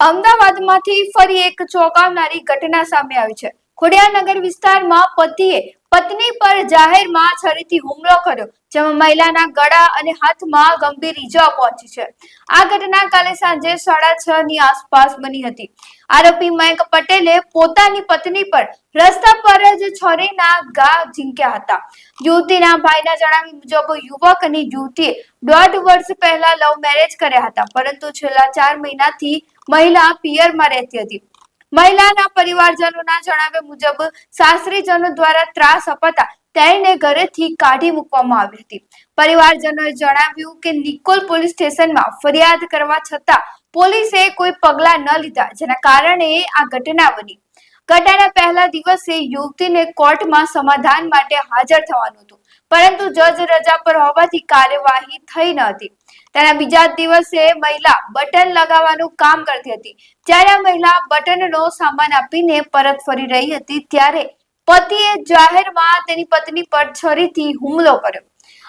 અમદાવાદમાંથી ફરી એક ચોંકાવનારી ઘટના સામે આવી છે. ખોડિયારનગર વિસ્તારમાં પતિએ પત્ની પર જાહેરમાં છરીથી હુમલો કર્યો, જેમાં મહિલાના ગળા અને હાથમાં ગંભીર ઈજા પહોંચી છે. આ ઘટના કાલે સાંજે સાડા છ ની આસપાસ બની હતી. આરોપી મયંક પટેલે પોતાની પત્ની પર રસ્તા પર જ છરીના ઘા ઝીંક્યા હતા. યુવતીના ભાઈના જણાવ્યા મુજબ યુવક અને યુવતીએ દોઢ વર્ષ પહેલા લવ મેરેજ કર્યા હતા, પરંતુ છેલ્લા ચાર મહિનાથી મહિલા પિયરમાં રહેતી હતી. મહિલાના પરિવારજનોના જણાવ્યા મુજબ સાસરીજનો દ્વારા ત્રાસ અપાતા તેને ઘરેથી કાઢી મૂકવામાં આવી હતી. પરિવારજનોએ જણાવ્યું કે નિકોલ પોલીસ સ્ટેશનમાં ફરિયાદ કરવા છતાં પોલીસે કોઈ પગલા ન લીધા, જેના કારણે આ ઘટના બની. ઘટના પહેલા દિવસે યુવતીને કોર્ટમાં સમાધાન માટે હાજર થવાનું હતું. પરંતુ જજ રજા પર હોવાથી કાર્યવાહી થઈ ન હતી. તેના બીજા દિવસે મહિલા બટન લગાવવાનું કામ કરતી હતી. જ્યારે મહિલા બટનનો સામાન આપીને પરત ફરી રહી હતી, ત્યારે પતિએ જાહેરમાં તેની પત્ની પર છરીથી હુમલો કર્યો.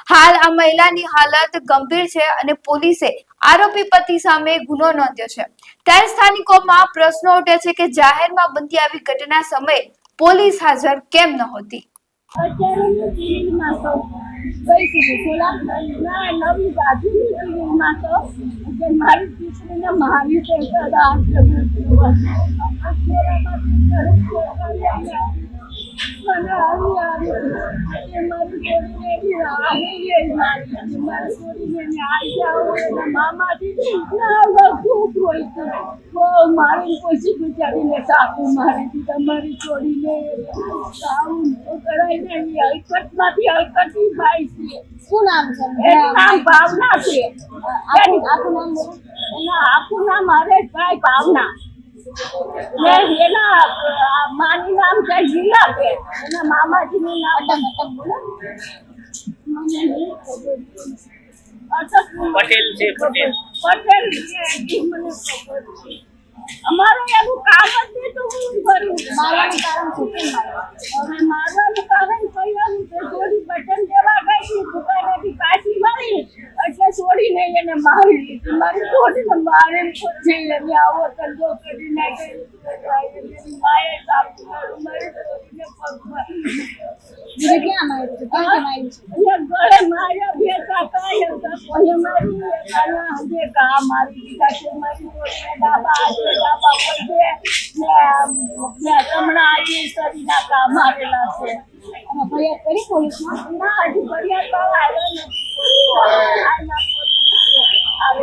હાલ આ મહિલાની હાલત ગંભીર છે અને પોલીસે આરોપી પતિ સામે ગુનો નોંધ્યો છે. ત્યારે સ્થાનિકોમાં પ્રશ્નો ઉઠે છે કે જાહેરમાં બનતી આવી ઘટના સમયે પોલીસ હાજર કેમ નહોતી? અત્યારે હું સિવિલમાં છું ગઈ સુધી થોડા ના નવી બાજુની સિવિલમાં છું કે મારી દીકરીને મારી છે મને આવી આવી મારી છોડીને બી આવી ગઈ મારી મારી છોડીને ન્યાય જાઓ એના મામાથી ના લખું હોય છે? પછી બિચારીને સાકું મારી હતી તમારી છોડીને આવું કરાઈને એની હલકતમાંથી હલકતી થાય છે. શું નામ છે એનું નામ ભાવના છે આખું નામ એના આખું નામ હરેશભાઈ ભાવના. એના અ, માની નામ છે પટેલ. છે, અમારું એવું કામ જ નહીં તો હું કરું મારવાનું કારણ છે કેમ દીધા છે મારી લીધી. મારી છોડીને મારે પગે ને આવો ધંધો હમણાં આજે શરીરના કામ મારેલા છે. ફરિયાદ કરી પોલીસમાં? ના હજી ફરિયાદ કરવા આવ્યો નથી. આના પોલીસ આવેલા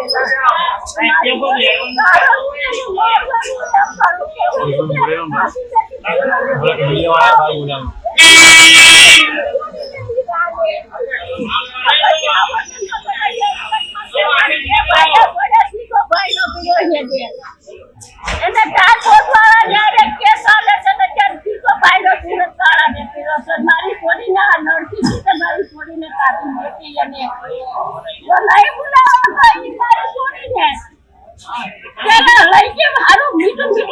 એને ચાર વાળા જયારે કેસ આવે છે તો ત્યારે ટીકો પાડ્યો સુરત વાળા ને પીરો છે મારી છોડીને આ નડતી હતી તો મારી છોડીને કાઢી મૂકી અને જો નહીં બોલાવો તો ઈ મારી છોડીને લઈ કે મારું મીઠું.